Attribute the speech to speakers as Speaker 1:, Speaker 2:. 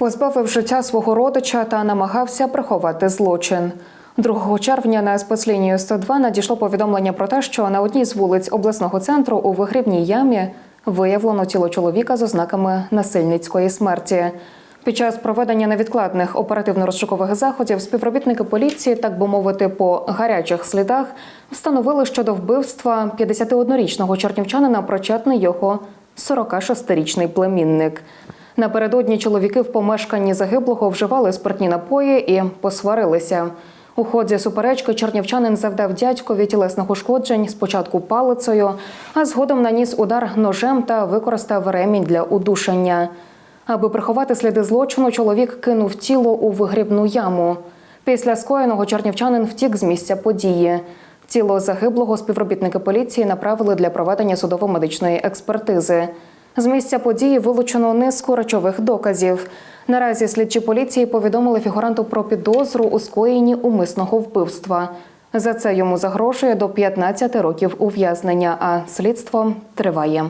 Speaker 1: Позбавив життя свого родича та намагався приховати злочин. 2 червня на спецлінію 102 надійшло повідомлення про те, що на одній з вулиць обласного центру у вигрібній ямі виявлено тіло чоловіка з ознаками насильницької смерті. Під час проведення невідкладних оперативно-розшукових заходів співробітники поліції, так би мовити, по гарячих слідах встановили, що до вбивства 51-річного чернівчанина причетний його 46-річний племінник. Напередодні чоловіки в помешканні загиблого вживали спиртні напої і посварилися. У ході суперечки чернівчанин завдав дядькові тілесних ушкоджень спочатку палицею, а згодом наніс удар ножем та використав ремінь для удушення. Аби приховати сліди злочину, чоловік кинув тіло у вигрібну яму. Після скоєного чернівчанин втік з місця події. Тіло загиблого співробітники поліції направили для проведення судово-медичної експертизи. З місця події вилучено низку речових доказів. Наразі слідчі поліції повідомили фігуранту про підозру у скоєнні умисного вбивства. За це йому загрожує до 15 років ув'язнення, а слідство триває.